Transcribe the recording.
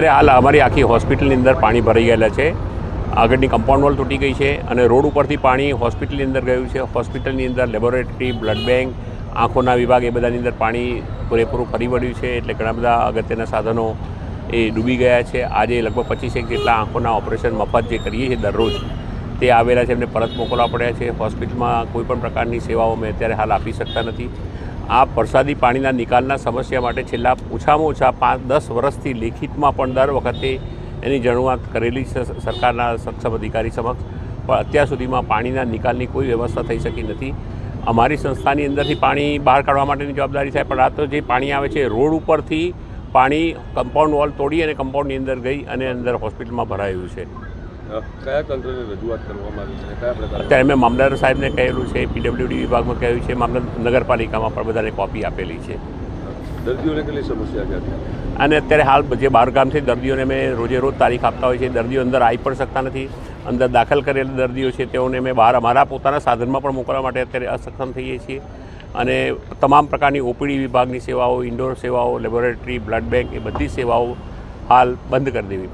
અત્યારે હાલ અમારી આખી હોસ્પિટલની અંદર પાણી ભરાઈ ગયેલા છે. આગળની કમ્પાઉન્ડ વોલ તૂટી ગઈ છે અને રોડ ઉપરથી પાણી હોસ્પિટલની અંદર ગયું છે. હોસ્પિટલની અંદર લેબોરેટરી બ્લડ બેંક આંખોના વિભાગ એ બધાની અંદર પાણી પૂરેપૂરું ફરી વળ્યું છે એટલે ઘણા બધા અગત્યના સાધનો એ ડૂબી ગયા છે. આજે લગભગ પચીસેક જેટલા આંખોના ઓપરેશન મફત જે કરીએ છીએ દરરોજ, તે આવેલા છે. એમને પરત મોકલવા પડ્યા છે. હોસ્પિટલમાં કોઈ પણ પ્રકારની સેવાઓ અમે અત્યારે હાલ આપી શકતા નથી. આ વરસાદી પાણીના નિકાલના સમસ્યા માટે છેલ્લા ઓછામાં ઓછા પાંચ, દસ વર્ષથી લેખિતમાં પણ દર વખતે એની જણુઆત કરેલી છે સરકારના સક્ષમ અધિકારી સમક્ષ. પણ અત્યાર સુધીમાં પાણીના નિકાલની કોઈ વ્યવસ્થા થઈ શકી નથી. અમારી સંસ્થાની અંદરથી પાણી બહાર કાઢવા માટેની જવાબદારી થાય, પણ આ તો જે પાણી આવે છે, રોડ ઉપરથી પાણી કમ્પાઉન્ડ વોલ તોડી અને કમ્પાઉન્ડની અંદર ગઈ અને અંદર હોસ્પિટલમાં ભરાયું છે. કયા તંત્રને રજૂઆત કરવામાં આવી છે કયા પ્રકારે? અત્યારે મેં મામલતદાર સાહેબને કહેલું છે પીડબ્લ્યુડી વિભાગમાં કહ્યું છે મામલત નગરપાલિકામાં પણ બધાને કોપી આપેલી છે. દર્દીઓને કેટલી સમસ્યા છે અને અત્યારે હાલ જે બહારગામથી દર્દીઓને મેં રોજે રોજ તારીખ આપતા હોય છે દર્દીઓ અંદર આવી પણ શકતા નથી. અંદર દાખલ કરેલા દર્દીઓ છે તેઓને મેં બહાર અમારા પોતાના સાધનમાં પણ મોકલવા માટે અત્યારે અસક્ષમ થઈએ છીએ. અને તમામ પ્રકારની ઓપીડી વિભાગની સેવાઓ ઇન્ડોર સેવાઓ લેબોરેટરી બ્લડ બેંક એ બધી સેવાઓ હાલ બંધ કરી દેવી